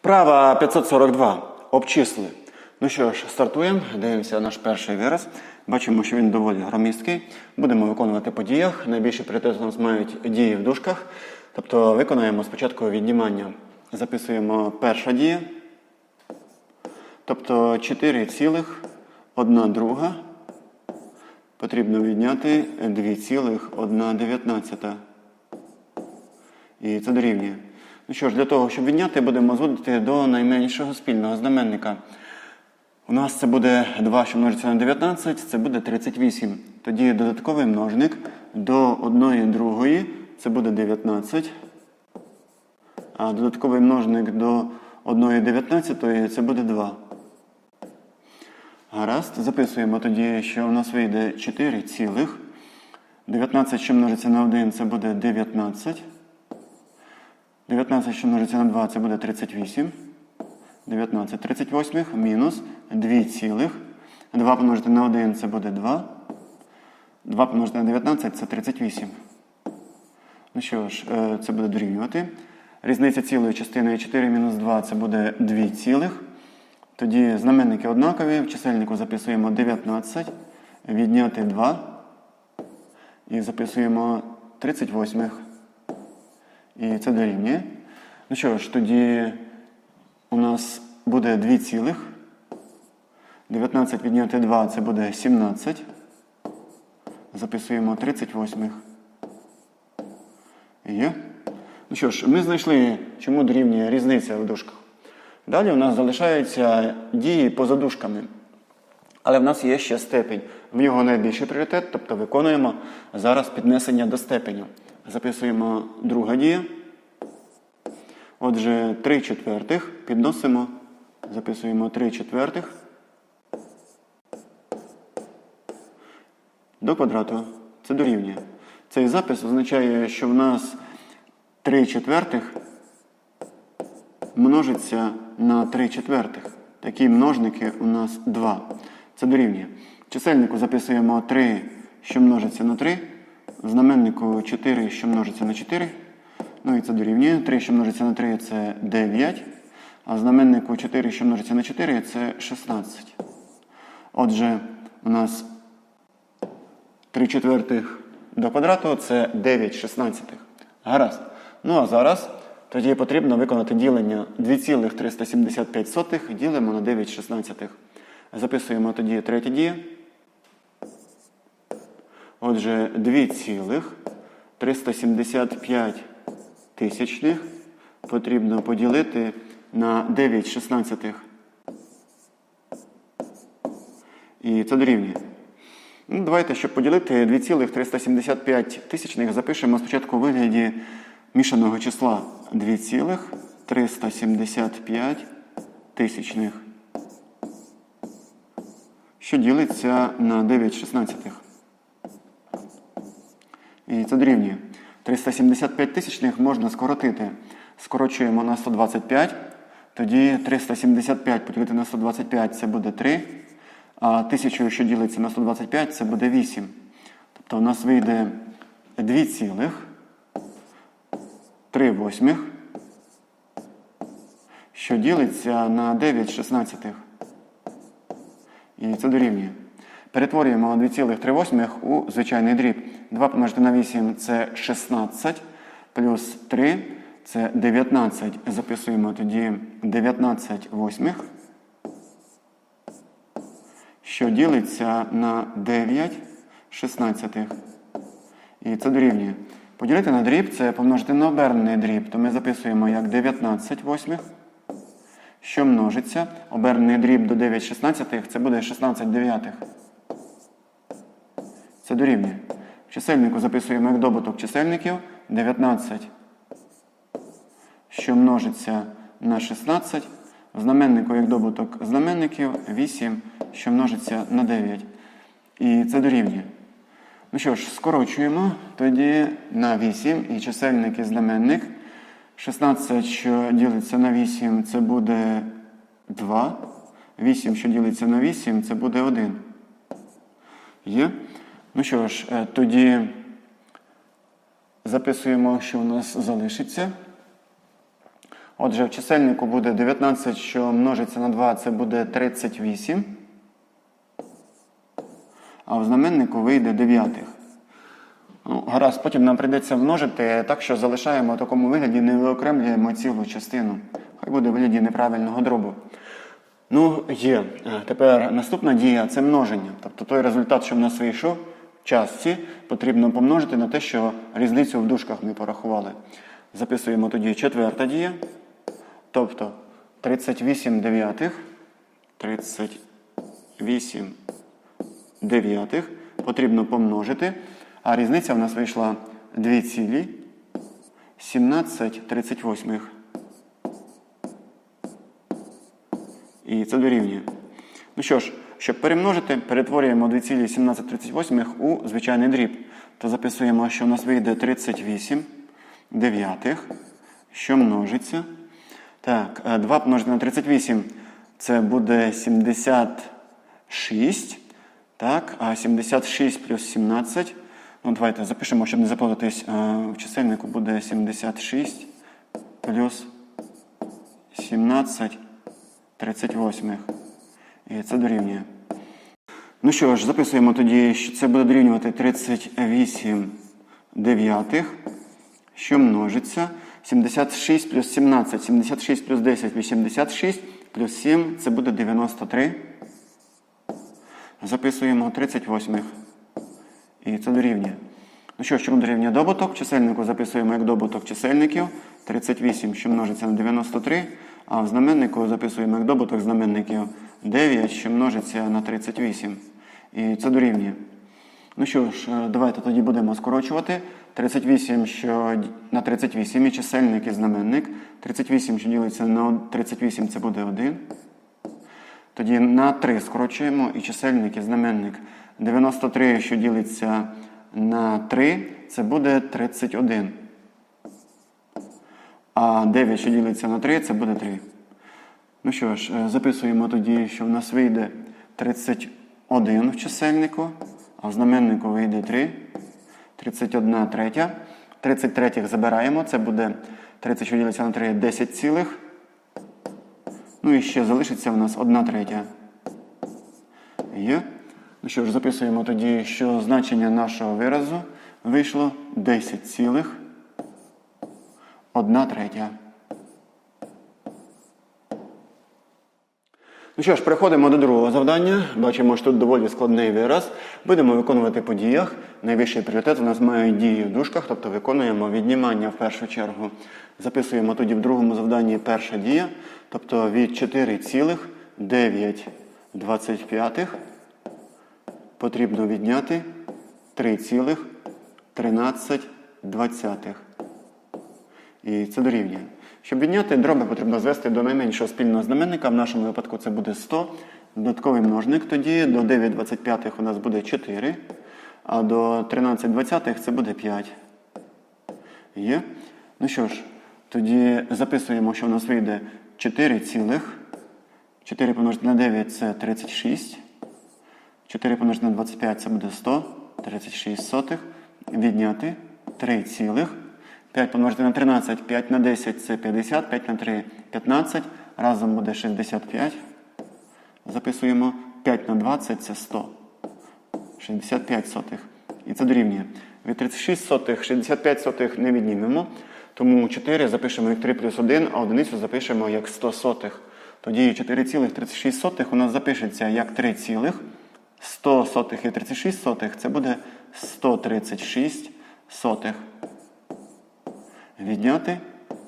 Вправа 542. Обчисли. Ну що ж, стартуємо. Дивимося наш перший вираз. Бачимо, що він доволі громісткий. Будемо виконувати по діях. Найбільший пріоритет у нас мають дії в дужках. Тобто виконаємо спочатку віднімання. Записуємо перша дія. Тобто 4 цілих 1 друга. Потрібно відняти 2,1. І це дорівнює. Ну що ж, для того, щоб відняти, будемо зводити до найменшого спільного знаменника. У нас це буде 2, що множиться на 19, це буде 38. Тоді додатковий множник до 1 другої це буде 19. А додатковий множник до 1 19 це буде 2. Гаразд, записуємо тоді, що у нас вийде 4 цілих. 19, що множиться на 1, це буде 19. 19, що множиться на 2, це буде 38. 19 38 мінус 2 цілих. 2 помножити на 1 це буде 2. 2 помножити на 19 це 38. Ну що ж, е, це буде дорівнювати. Різниця цілої частиною 4 мінус 2 це буде 2 цілих. Тоді знаменники однакові. В чисельнику записуємо 19, відняти 2. І записуємо 38. І це дорівнює. Ну що ж, тоді у нас буде 2 цілих. 19 відняти 2 це буде 17. Записуємо 38. Є. Ну що ж, ми знайшли, чому дорівнює різниця в дужках. Далі у нас залишаються дії поза дужками. Але в нас є ще степень. В нього найбільший пріоритет, тобто виконуємо зараз піднесення до степеню. Записуємо друга дія. Отже, 3 четвертих підносимо, записуємо 3 четвертих до квадрату. Це дорівнює. Цей запис означає, що в нас 3 четвертих множиться на 3 четвертих. Такі множники у нас 2. Це дорівнює. В чисельнику записуємо 3, що множиться на 3. Знаменнику 4, що множиться на 4. Ну і це дорівнює. 3, що множиться на 3, це 9. А знаменнику 4, що множиться на 4, це 16. Отже, у нас 3 четвертих до квадрату це 9 шістнадцятих. Гаразд. Ну а зараз тоді потрібно виконати ділення 2,375 ділимо на 9 шістнадцятих. Записуємо тоді третє діє. Отже, 2,375 тисячних потрібно поділити на 9 шістнадцятих. І це дорівнює. Ну, давайте, щоб поділити 2,375 тисячних, запишемо спочатку у вигляді мішаного числа 2,375 тисячних, що ділиться на 9 шістнадцятих. І це дорівнює. 375 тисячних можна скоротити. Скорочуємо на 125. Тоді 375 поділити на 125 це буде 3. А 1000, що ділиться на 125, це буде 8. Тобто у нас вийде 2 цілих 3 восьмих, що ділиться на 9 шістнадцятих. І це дорівнює. Перетворюємо 2,3 восьмих у звичайний дріб. 2 помножити на 8 це 16, плюс 3 це 19. Записуємо тоді 19 восьмих, що ділиться на 9 шістнадцятих. І це дорівнює. Поділити на дріб це помножити на обернений дріб, то ми записуємо як 19 восьмих, що множиться. Обернений дріб до 9 шістнадцятих це буде 16 дев'ятих. Це дорівнює. Чисельнику записуємо як добуток чисельників 19, що множиться на 16. В знаменнику як добуток знаменників 8, що множиться на 9. І це дорівнює. Ну що ж, скорочуємо тоді на 8 і чисельник і знаменник. 16, що ділиться на 8, це буде 2. 8, що ділиться на 8, це буде 1. Є? Ну що ж, е, тоді записуємо, що у нас залишиться. Отже, в чисельнику буде 19, що множиться на 2, це буде 38. А в знаменнику вийде дев'ятих. Ну, гаразд, потім нам прийдеться множити, так що залишаємо в такому вигляді, не виокремлюємо цілу частину. Хай буде в вигляді неправильного дробу. Ну, є. Е, Тепер наступна дія це множення. Тобто той результат, що в нас вийшов частці, потрібно помножити на те, що різницю в дужках ми порахували. Записуємо тоді четверта дія. Тобто 38 дев'ятих. 38 дев'ятих потрібно помножити. А різниця в нас вийшла 2 цілі 17 38. І це дорівнює. Ну що ж, щоб перемножити, перетворюємо 2,1738 у звичайний дріб. То записуємо, що у нас вийде 38 дев'ятих, що множиться. Так, е, 2 помножити на 38 це буде 76. Так, а 76 плюс 17. Ну, давайте запишемо, щоб не заплутатись. Е, В чисельнику буде 76 плюс 17 38. І це дорівнює. Ну що ж, записуємо тоді, що це буде дорівнювати 38 дев'ятих, що множиться. 76 плюс 17, 76 плюс 10, 86, плюс 7 це буде 93. Записуємо 38. І це дорівнює. Ну що чому дорівнює добуток? Чисельнику записуємо як добуток чисельників. 38, що множиться на 93. А в знаменнику записуємо як добуток знаменників 9, що множиться на 38. І це дорівнює. Ну що ж, е, давайте тоді будемо скорочувати. 38, що на 38 і чисельник і знаменник. 38, що ділиться на 38, це буде 1. Тоді на 3 скорочуємо і чисельник і знаменник. 93, що ділиться на 3, це буде 31. А 9, що ділиться на 3, це буде 3. Ну що ж, е, записуємо тоді, що в нас вийде 31 в чисельнику, а в знаменнику вийде 3. 31 третя. 30 третіх забираємо, це буде 30, що ділиться на 3, 10 цілих. Ну і ще залишиться в нас 1 третя. Є. Ну що ж, записуємо тоді, що значення нашого виразу вийшло 10 цілих 1 третя. Ну що ж, переходимо до другого завдання. Бачимо, що тут доволі складний вираз. Будемо виконувати по діях. Найвищий пріоритет у нас мають дії в дужках, тобто виконуємо віднімання в першу чергу. Записуємо тоді в другому завданні перша дія, тобто від 4,925 потрібно відняти 3,13. І це дорівнює. Щоб відняти дроби, потрібно звести до найменшого спільного знаменника. В нашому випадку це буде 100. Додатковий множник тоді до 9,25 у нас буде 4, а до 13,20 це буде 5. Є? Ну що ж, тоді записуємо, що у нас вийде 4 цілих. 4 помножити на 9 це 36. 4 помножити на 25 це буде 100, 36 сотих. Відняти 3 цілих. 5 помножити на 13, 5 на 10 це 50, 5 на 3 15. Разом буде 65. Записуємо 5 на 20 це 100. 65 сотих. І це дорівнює. Від 36 сотих 65 сотих не віднімемо. Тому 4 запишемо як 3 плюс 1, а одиницю запишемо як 100 сотих. Тоді 4,36 сотих у нас запишеться як 3 цілих. 100 сотих і 36 сотих це буде 136 сотих. Відняти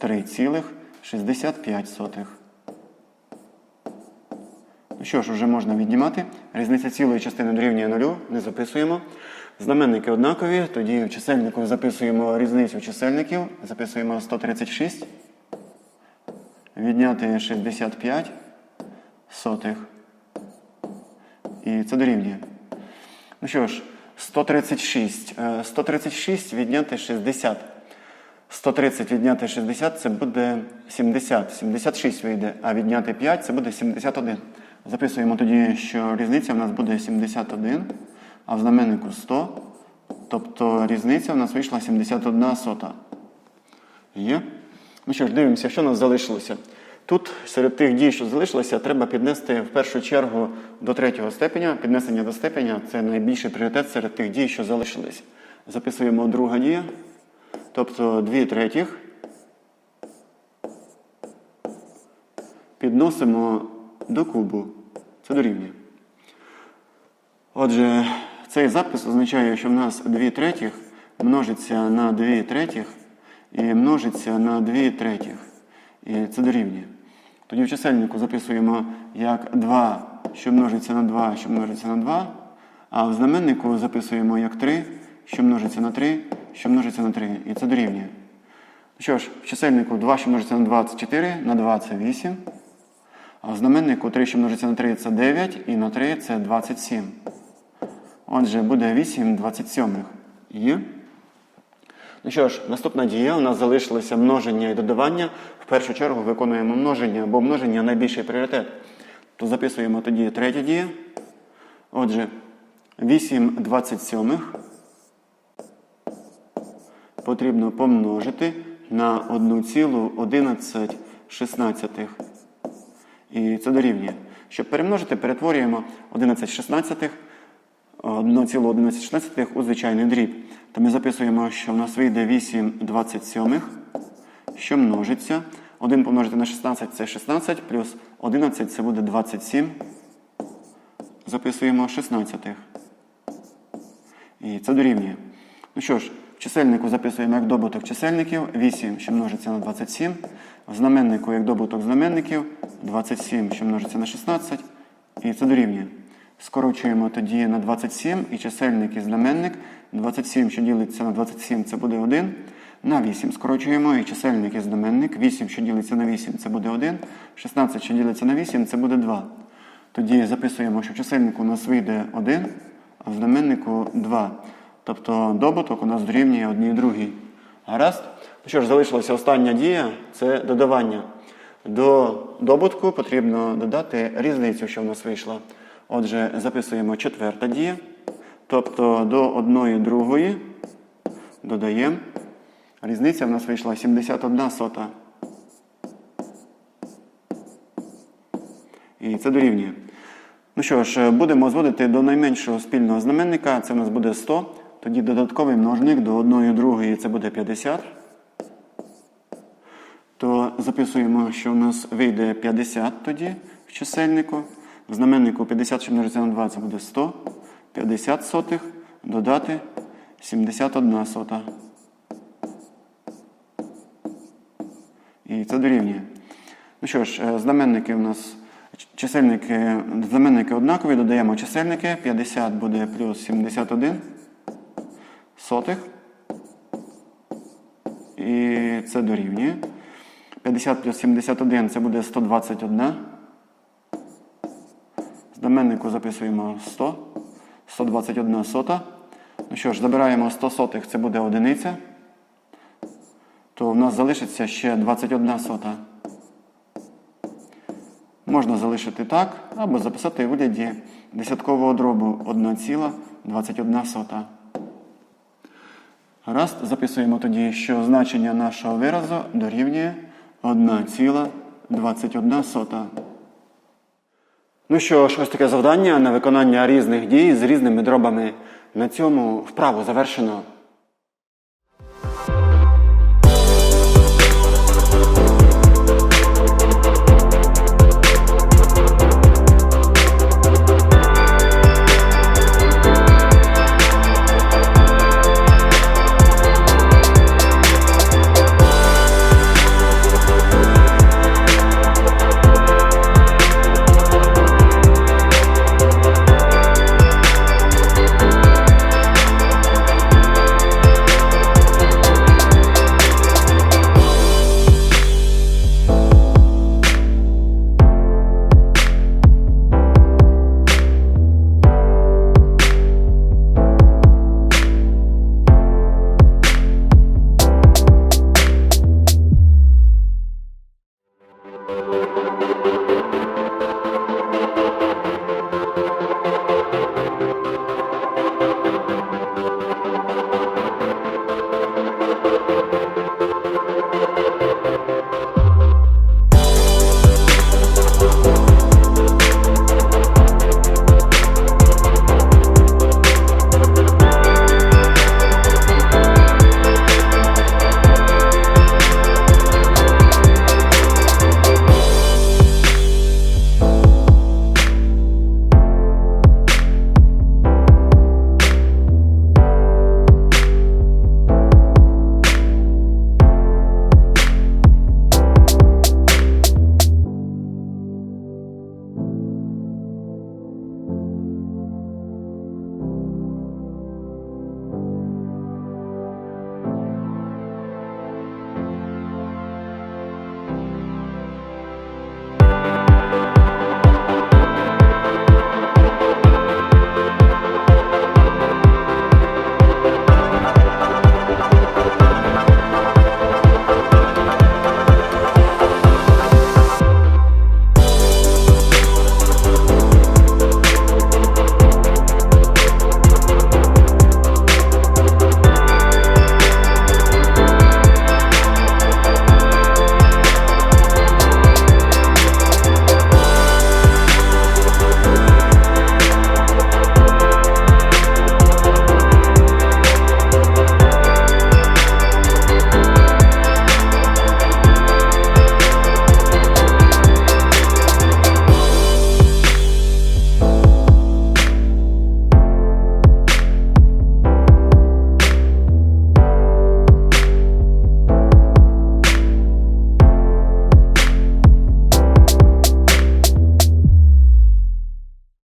3,65 сотих. Ну що ж, вже можна віднімати. Різниця цілої частини дорівнює нулю, не записуємо. Знаменники однакові, тоді в чисельнику записуємо різницю чисельників, записуємо 136. Відняти 65 сотих. І це дорівнює. Ну що ж, 136. Е, 136 відняти 60. 130 відняти 60 це буде 70. 76 вийде, а відняти 5 це буде 71. Записуємо тоді, що різниця в нас буде 71, а в знаменнику 100. Тобто різниця в нас вийшла 71 сота. Є? Ну що ж, дивимося, що у нас залишилося. Тут серед тих дій, що залишилося, треба піднести в першу чергу до третього степеня. Піднесення до степеня це найбільший пріоритет серед тих дій, що залишились. Записуємо друга дія, тобто 2 третіх. Підносимо до кубу. Це дорівнює. Отже, цей запис означає, що в нас 2 третіх множиться на 2 третіх і множиться на 2 третіх. І це дорівнює. Тоді в чисельнику записуємо як 2, що множиться на 2, що множиться на 2, а в знаменнику записуємо як 3, що множиться на 3, що множиться на 3. І це дорівнює. Що ж, в чисельнику 2, що множиться на 2, це 4, на 2 це 8. А в знаменнику 3, що множиться на 3, це 9, і на 3 це 27. Отже, буде 8 27. Є. Ну що ж, наступна дія у нас залишилося множення і додавання. В першу чергу виконуємо множення, бо множення найбільший пріоритет. То записуємо тоді третя дія. Отже, 8 27 потрібно помножити на 1,11 І це дорівнює. Щоб перемножити, перетворюємо 11 16 1,11 у звичайний дріб. То ми записуємо, що в нас вийде 8 27, що множиться. 1 помножити на 16 це 16, плюс 11 це буде 27. Записуємо 16. І це дорівнює. Ну що ж, чисельнику записуємо як добуток чисельників 8, що множиться на 27. В знаменнику як добуток знаменників 27, що множиться на 16. І це дорівнює. Скорочуємо тоді на 27 і чисельник і знаменник. 27, що ділиться на 27, це буде 1. На 8 скорочуємо і чисельник і знаменник. 8, що ділиться на 8, це буде 1. 16, що ділиться на 8, це буде 2. Тоді записуємо, що в чисельнику у нас вийде 1, а в знаменнику 2. Тобто добуток у нас дорівнює одній другій. Гаразд? Ну що ж, залишилася остання дія це додавання. До добутку потрібно додати різницю, що в нас вийшла. Отже, записуємо четверта дія. Тобто до одної другої додаємо. Різниця в нас вийшла 71 сота. І це дорівнює. Ну що ж, будемо зводити до найменшого спільного знаменника. Це у нас буде 100. Тоді додатковий множник до одної другої це буде 50. То записуємо, що у нас вийде 50 тоді в чисельнику. В знаменнику 50, що множиться на 2, це буде 100. 50 сотих додати 71 сота. І це дорівнює. Ну що ж, е, знаменники у нас чисельники, знаменники однакові, додаємо чисельники. 50 буде плюс 71 сотих. І це дорівнює. 50 плюс 71 це буде 121. Знаменнику записуємо 100. 121 сота. Ну що ж, забираємо 100 сотих, це буде одиниця. То в нас залишиться ще 21 сота. Можна залишити так, або записати у вигляді десяткового дробу 1,21 сота. Гаразд, записуємо тоді, що значення нашого виразу дорівнює 1,21. Ну що ж, ось таке завдання на виконання різних дій з різними дробами. На цьому вправу завершено.